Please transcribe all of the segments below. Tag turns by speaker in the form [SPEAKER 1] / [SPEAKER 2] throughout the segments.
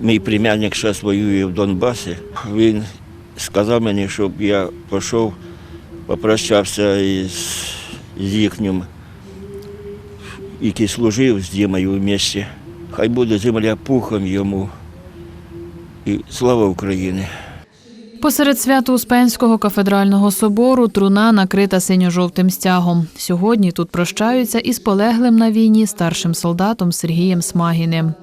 [SPEAKER 1] Мій племянник зараз воює в Донбасі. Він сказав мені, щоб я пішов, попрощався із, їхнім, який служив з Дімою в місті. Хай буде земля пухом йому. І слава Україні!
[SPEAKER 2] Посеред Свято-Успенського кафедрального собору труна накрита синьо-жовтим стягом. Сьогодні тут прощаються із полеглим на війні старшим солдатом Сергієм Смагіним.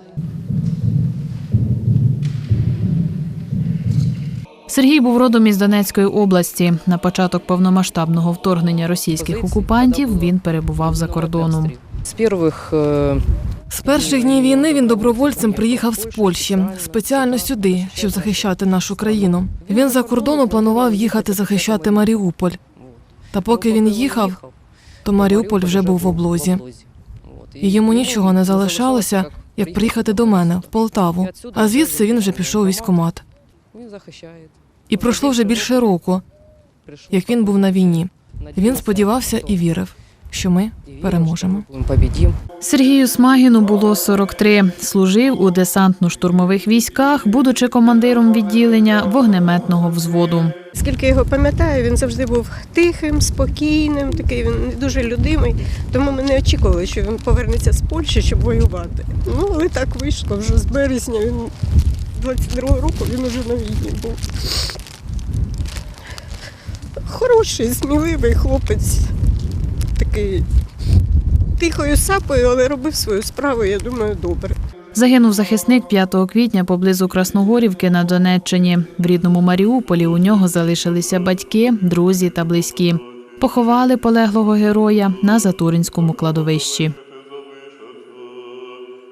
[SPEAKER 2] Сергій був родом із Донецької області. На початок повномасштабного вторгнення російських окупантів він перебував за кордоном.
[SPEAKER 3] С первых э,
[SPEAKER 4] З перших днів війни він добровольцем приїхав з Польщі спеціально сюди, щоб захищати нашу країну. Він за кордону планував їхати захищати Маріуполь. Та поки він їхав, то Маріуполь вже був в облозі. І йому нічого не залишалося, як приїхати до мене в Полтаву. А звідси він вже пішов у військкомат.
[SPEAKER 3] Він захищає.
[SPEAKER 4] І пройшло вже більше року, як він був на війні. Він сподівався і вірив, що ми переможемо.
[SPEAKER 3] Побідім.
[SPEAKER 2] Сергію Смагіну було 43. Служив у десантно-штурмових військах, будучи командиром відділення вогнеметного взводу.
[SPEAKER 5] Скільки його пам'ятаю, він завжди був тихим, спокійним, такий він не дуже людимий. Тому ми не очікували, що він повернеться з Польщі, щоб воювати. Ну, але так вийшло. Вже з березня він 22-го року він уже на війні був. Хороший, сміливий хлопець, такий тихою сапою, але робив свою справу, я думаю, добре.
[SPEAKER 2] Загинув захисник 5 квітня поблизу Красногорівки на Донеччині. В рідному Маріуполі у нього залишилися батьки, друзі та близькі. Поховали полеглого героя на Затуринському кладовищі.